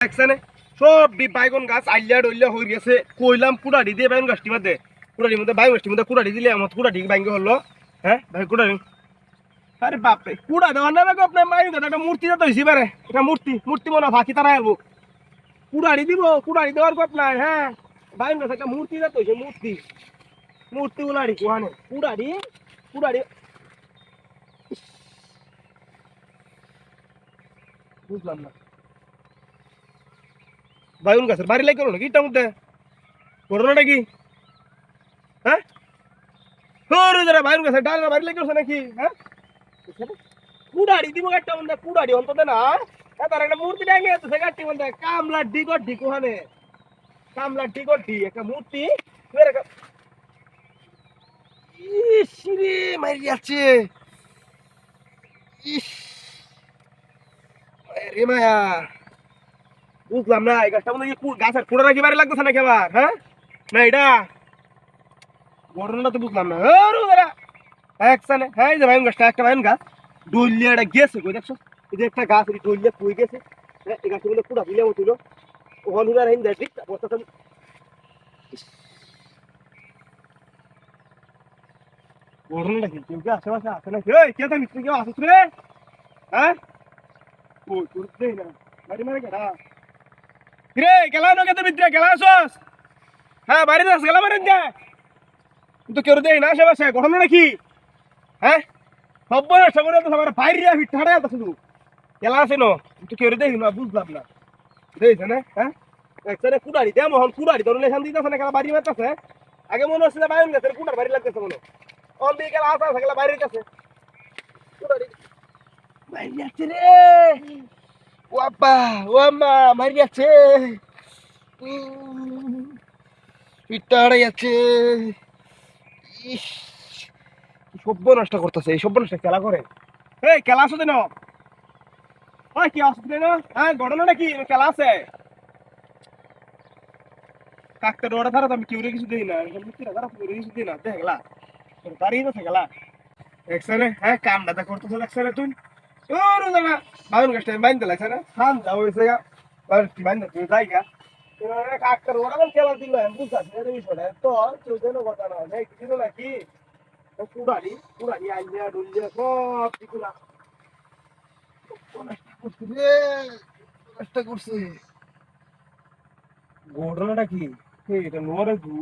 দেখছেন? সব বাইগন গাছ আইলিয়া ডইলিয়া হয়ে গেছে। কইলাম কুড়াড়ি দিয়ে বাইগন গাছটি মধ্যে কুড়াড়ির মধ্যে বাইগন গাছটির মধ্যে কুড়াড়ি দিলে আমার কুড়াড়ি ভাঙ্গে হলো। হ্যাঁ? ভাই, কুড়াড়ি। আরে বাপরে কুড়া দেওয়ার নামে আপনার মায়ের কথা একটা মূর্তি তো হয়েছি বারে এটা মূর্তি মূর্তি মনে ফাঁকি তারা আসব কুড়াড়ি দিব, কুড়াড়ি দেওয়ার গপ নাই হ্যাঁ? বাইগন গাছ একটা মূর্তি তো হয়েছে মূর্তি। মূর্তি উলাড়ি কুহানে। কুড়াড়ি কুড়াড়ি। বুঝলাম না। বাইগুন গাছের বাড়ি লাগে নাকি ইটার মধ্যে ঘটনাটা কি হ্যাঁ সরু যারা বাইগুন গাছের ডাল বাড়ি লাগে নাকি হ্যাঁ কুড়াড়ি দিব একটা মধ্যে কুড়াড়ি অন্তত না হ্যাঁ তার একটা মূর্তি ডাঙে তো সে গাছটি মধ্যে কামলা ডিগর ডি কোহানে কামলা ডিগর ডি একটা মূর্তি ফের একটা ইস রে মারি যাচ্ছে ইস রে মায়া বুঝলাম না, এই গাছটা মনে গাছের নাকি বাড়ি লাগতেছে নাকি আবার হ্যাঁ? না, এটা? ঘটনাটা তো বুঝলাম না। একসানে হ্যাঁ এই যে বাইন গাছটা, একটা বাইন গাছ ডলিয়া এটা গেছে কই দেখছ? এই যে একটা গাছ, এই ডলিয়া কই গেছে। হ্যাঁ এই গাছটা বলে কুড়া দিলে মতো ওখান হুনার হিন ঠিক? বস্তা তো ঘটনাটা কি? কেউ কি আছে নাকি? ওই কে থামিস তুই কেউ আসিস রে? হ্যাঁ? বাড়ি মারে কেডা গেলা নকে তো বিদ্যা, গেলা আসস হ্যাঁ বাড়ি যাস, গেলা মারেন যা তো কেউ দেই না আশেপাশে ঘটনা নাকি? হ্যাঁ? সব নষ্ট করে তো সবার বাইরে ফিট ঠাড়ে আছে শুধু গেলা আছে ন তো কেউ দেই না বুঝলাম না। দেইছে না? হ্যাঁ? একসাথে কুড়াড়ি, দে মোহন কুড়াড়ি, ধরুন এখান দিতেছে না খেলা বাড়ি মারতেছে আগে মনে হচ্ছে বাইন গেছে কুড়ার বাড়ি লাগতেছে মনে। অন দিকে গেলা আসা থাকলে বাইরের কাছে। কুড়াড়ি। বাইরে যাচ্ছে রে! ওয়াপা ওয়াম্মা মারি যাচ্ছে ইস কি সভ্য নষ্ট করতেছে, এই সভ্য নষ্ট খেলা করে। এই, খেলা আসো দেন। ওই, কি আসো দেন? হ্যাঁ ঘটনাটা কি খেলা আছে। কাকতে ডোড়া ধারা আমি কিউরে কিছু দিই না। মিত্তিরা ধারা কিউরে কিছু দিই না দেখলা দাঁড়িয়ে তো থাকলা একসানে হ্যাঁ কামটা করতেছে একসানে তুই ওরে দাদা বাউন গাছটা বাইন্দে লাগছে না খান যাও হয়েছে গা আর বাইন্দে তুই যাই গা এবারে কাকটার ওরা তো খেলা দিল আমি বুঝতে পারছি বিষয়টা তো কেউ যেন কথা না হয় কিছু নাকি কুড়ালি কুড়ালি আইলিয়া ডুলিয়া সব কিছু না কষ্ট করছে ঘটনাটা কি এটা নোয়ারে দু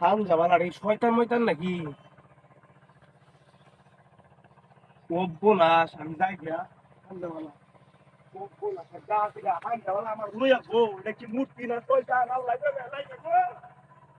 খান যাবা না রে শয়তান ময়তান নাকি সর্বনাশ আমি যাই গিয়া হান্দাওয়ালা সর্বনাশ গা থেকে হান্দাওয়ালা আমার উড়ে যাব এটা কি মূর্তি না শয়তান আল্লাহ জানে